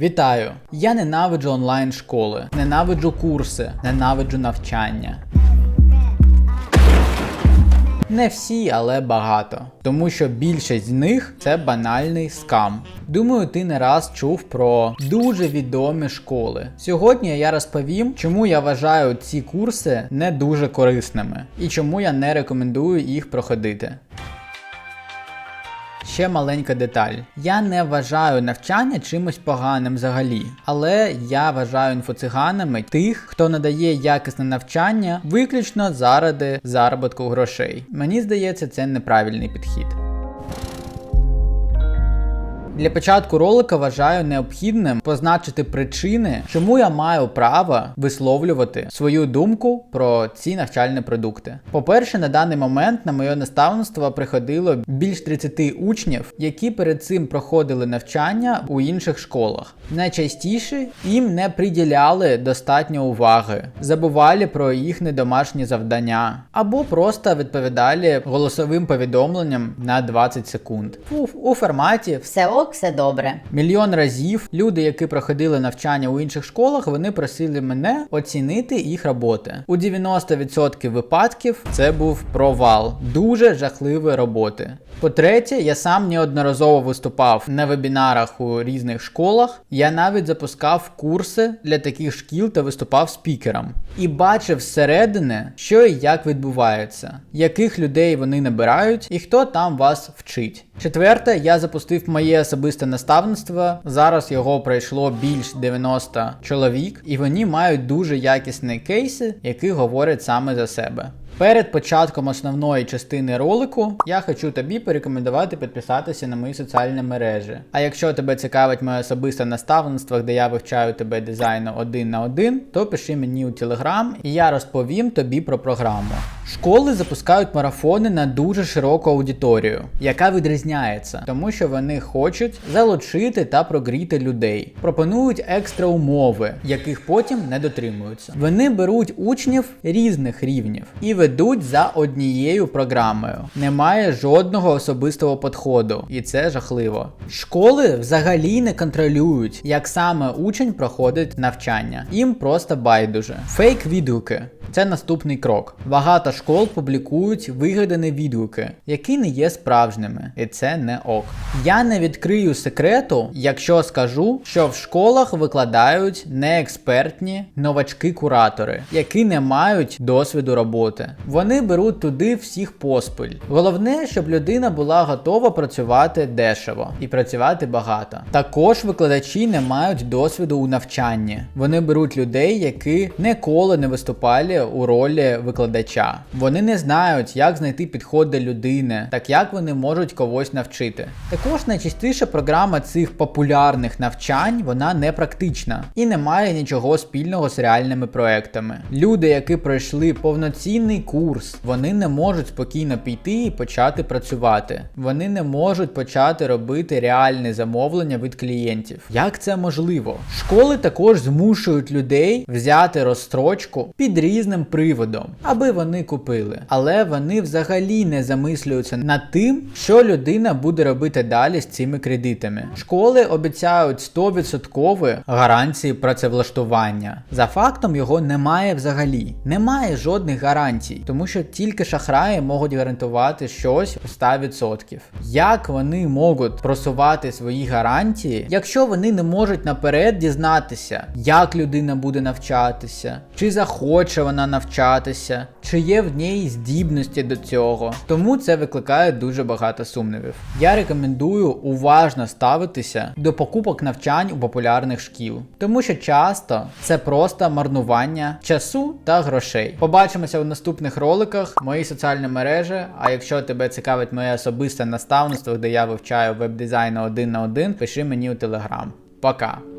Вітаю! Я ненавиджу онлайн школи, ненавиджу курси, ненавиджу навчання. Не всі, але багато. Тому що більшість з них це банальний скам. Думаю, ти не раз чув про дуже відомі школи. Сьогодні я розповім, чому я вважаю ці курси не дуже корисними і чому я не рекомендую їх проходити. Ще маленька деталь. Я не вважаю навчання чимось поганим взагалі, але я вважаю інфоциганами тих, хто надає якісне навчання виключно заради заробітку грошей. Мені здається, це неправильний підхід. Для початку ролика вважаю необхідним позначити причини, чому я маю право висловлювати свою думку про ці навчальні продукти. По-перше, на даний момент на моє наставництво приходило більш 30 учнів, які перед цим проходили навчання у інших школах. Найчастіше їм не приділяли достатньо уваги, забували про їхні домашні завдання або просто відповідали голосовим повідомленням на 20 секунд. У, у форматі Все ок, все добре. Мільйон разів люди, які проходили навчання у інших школах, вони просили мене оцінити їх роботи. У 90% випадків це був провал, дуже жахливої роботи. По-третє, я сам неодноразово виступав на вебінарах у різних школах. Я навіть запускав курси для таких шкіл та виступав спікером. І бачив зсередини, що і як відбувається, яких людей вони набирають і хто там вас вчить. Четверте, я запустив моє особисте наставництво. Зараз його пройшло більш 90 чоловік, і вони мають дуже якісні кейси, які говорять саме за себе. Перед початком основної частини ролику я хочу тобі порекомендувати підписатися на мої соціальні мережі. А якщо тебе цікавить моє особисте наставництво, де я вивчаю тебе дизайну один на один, то пиши мені у Телеграм і я розповім тобі про програму. Школи запускають марафони на дуже широку аудиторію, яка відрізняється, тому що вони хочуть залучити та прогріти людей, пропонують екстра умови, яких потім не дотримуються. Вони беруть учнів різних рівнів і ведуть за однією програмою. Немає жодного особистого подходу, і це жахливо. Школи взагалі не контролюють, як саме учень проходить навчання. Їм просто байдуже. Фейк відгуки. Це наступний крок. Багато школ публікують вигадані відгуки, які не є справжніми, і це не ок. Я не відкрию секрету, якщо скажу, що в школах викладають неекспертні новачки-куратори, які не мають досвіду роботи. Вони беруть туди всіх поспіль. Головне, щоб людина була готова працювати дешево і працювати багато. Також викладачі не мають досвіду у навчанні. Вони беруть людей, які ніколи не виступали у ролі викладача. Вони не знають, як знайти підход до людини, так як вони можуть когось навчити. Також найчастіше програма цих популярних навчань вона не практична і не має нічого спільного з реальними проектами. Люди, які пройшли повноцінний курс, вони не можуть спокійно піти і почати працювати. Вони не можуть почати робити реальні замовлення від клієнтів. Як це можливо? Школи також змушують людей взяти розстрочку під різним приводом, аби вони купили. Але вони взагалі не замислюються над тим, що людина буде робити далі з цими кредитами. Школи обіцяють 100% гарантії працевлаштування. За фактом його немає взагалі. Немає жодних гарантій, тому що тільки шахраї можуть гарантувати щось у 100%. Як вони можуть просувати свої гарантії, якщо вони не можуть наперед дізнатися, як людина буде навчатися, чи захоче вона навчатися, чи є в ній здібності до цього. Тому це викликає дуже багато сумнівів. Я рекомендую уважно ставитися до покупок навчань у популярних шкіл, тому що часто це просто марнування часу та грошей. Побачимося у наступних роликах, мої соціальні мережі. А якщо тебе цікавить моє особисте наставництво, де я вивчаю веб-дизайн один на один, пиши мені у телеграм. Пока!